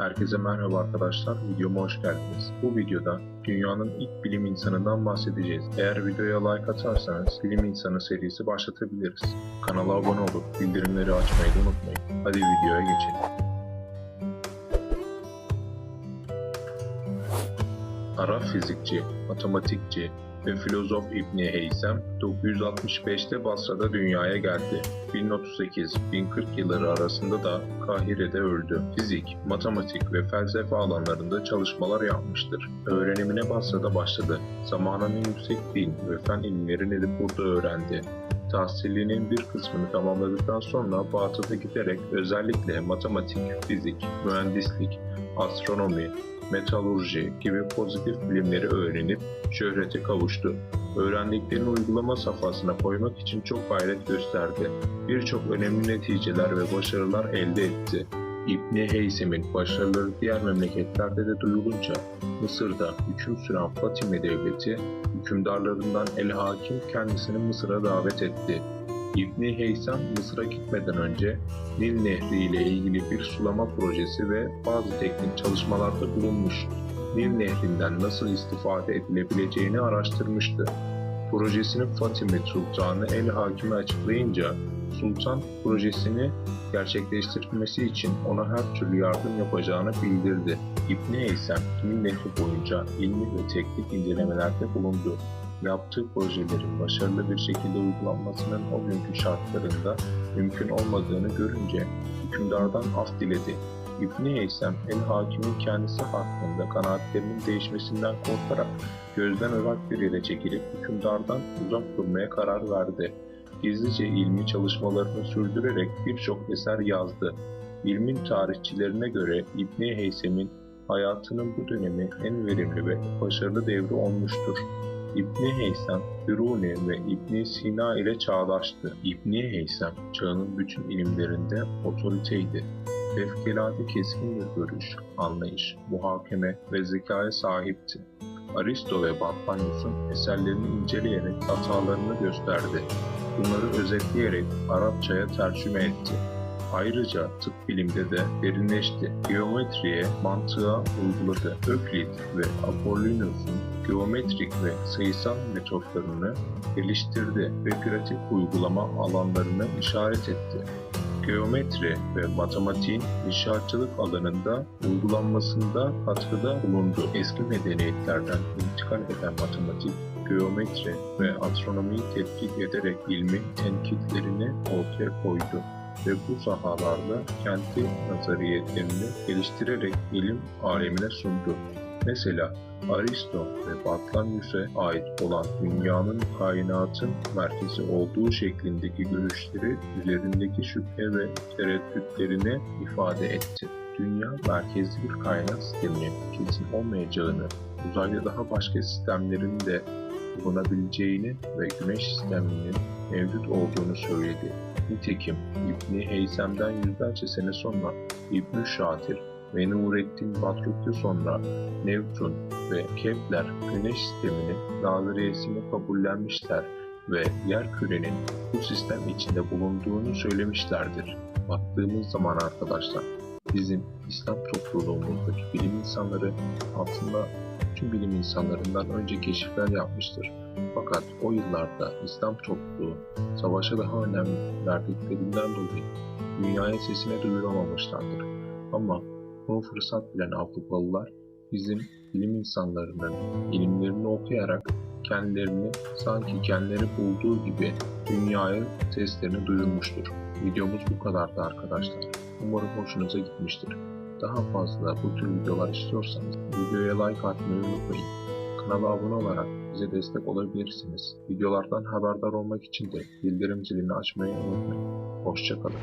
Herkese merhaba arkadaşlar, videoma hoş geldiniz. Bu videoda dünyanın ilk bilim insanından bahsedeceğiz. Eğer videoya like atarsanız bilim insanı serisi başlatabiliriz. Kanala abone olup bildirimleri açmayı da unutmayın. Hadi videoya geçelim. Arap fizikçi, matematikçi ve filozof İbni Heysem 965'te Basra'da dünyaya geldi. 1038-1040 yılları arasında da Kahire'de öldü. Fizik, matematik ve felsefe alanlarında çalışmalar yapmıştır. Öğrenimine Basra'da başladı. Zamanının yüksek din ve fen ilimlerini de burada öğrendi. Tahsilinin bir kısmını tamamladıktan sonra Bağdat'a giderek özellikle matematik, fizik, mühendislik, astronomi, metalurji gibi pozitif bilimleri öğrenip şöhrete kavuştu. Öğrendiklerini uygulama safhasına koymak için çok gayret gösterdi. Birçok önemli neticeler ve başarılar elde etti. İbni Heysem'in başarıları diğer memleketlerde de duyulunca Mısır'da hüküm süren Fatime Devleti hükümdarlarından El Hakim kendisini Mısır'a davet etti. İbni Heysem Mısır'a gitmeden önce Nil Nehri ile ilgili bir sulama projesi ve bazı teknik çalışmalarda bulunmuş. Nil Nehri'nden nasıl istifade edilebileceğini araştırmıştı. Projesini Fatime Sultanı El Hakim'e açıklayınca Sultan projesini gerçekleştirmesi için ona her türlü yardım yapacağını bildirdi. İbni Heysem Nil Nehri boyunca ilmi ve teknik incelemelerde bulundu yaptığı projelerin başarılı bir şekilde uygulanmasının o günkü şartlarında mümkün olmadığını görünce hükümdardan af diledi. İbni Heysem el hakimin kendisi hakkında kanaatlerinin değişmesinden korkarak gözden ırak bir yere çekilip hükümdardan uzak durmaya karar verdi. Gizlice ilmi çalışmalarını sürdürerek birçok eser yazdı. İlmin tarihçilerine göre İbni Heysem'in hayatının bu dönemi en verimli ve başarılı devri olmuştur. İbni Heysem, Biruni ve İbni Sina ile çağdaştı. İbni Heysem, çağının bütün ilimlerinde otoriteydi. Fevkalade keskin bir görüş, anlayış, muhakeme ve zekaya sahipti. Aristo ve Batmanius'un eserlerini inceleyerek hatalarını gösterdi. Bunları özetleyerek Arapçaya tercüme etti. Ayrıca tıp bilimde de derinleşti. Geometriye, mantığa uyguladı. Öklit ve Apollonius'un geometrik ve sayısal metotlarını geliştirdi ve pratik uygulama alanlarını işaret etti. Geometri ve matematiğin inşaatçılık alanında uygulanmasında katkıda bulundu. Eski medeniyetlerden intikal eden matematik, geometri ve astronomiyi tetkik ederek ilmin tenkitlerini ortaya koydu ve bu sahalarda kendi nazariyetlerini geliştirerek ilim alemine sundu. Mesela Aristo ve Batlamyus'a ait olan dünyanın kainatın merkezi olduğu şeklindeki görüşleri üzerindeki şüphe ve tereddütlerini ifade etti. Dünya merkezli bir kaynak sisteminin kesin olmayacağını, uzayda daha başka sistemlerin de bulunabileceğini ve güneş sisteminin mevcut olduğunu söyledi. Nitekim İbni Heysem'den yüzlerce sene sonra İbn Şatir ve Nurettin Batruk'ta sonra Newton ve Kepler güneş sisteminin nazariyesini kabullenmişler ve yer kürenin bu sistem içinde bulunduğunu söylemişlerdir. Baktığımız zaman arkadaşlar bizim İslam topluluğumuzdaki bilim insanları aslında tüm bilim insanlarından önce keşifler yapmıştır. Fakat o yıllarda İslam topluluğu savaşa daha önem verdiklerinden dolayı dünyaya sesini duyuramamışlardır. Ama bunu fırsat bilen Avrupalılar bizim bilim insanlarının ilimlerini okuyarak kendilerini sanki kendileri bulduğu gibi dünyaya seslerini duyurmuştur. Videomuz bu kadardı arkadaşlar. Umarım hoşunuza gitmiştir. Daha fazla bu tür videolar istiyorsanız videoya like atmayı unutmayın. Kanala abone olarak bize destek olabilirsiniz. Videolardan haberdar olmak için de bildirim zilini açmayı unutmayın. Hoşçakalın.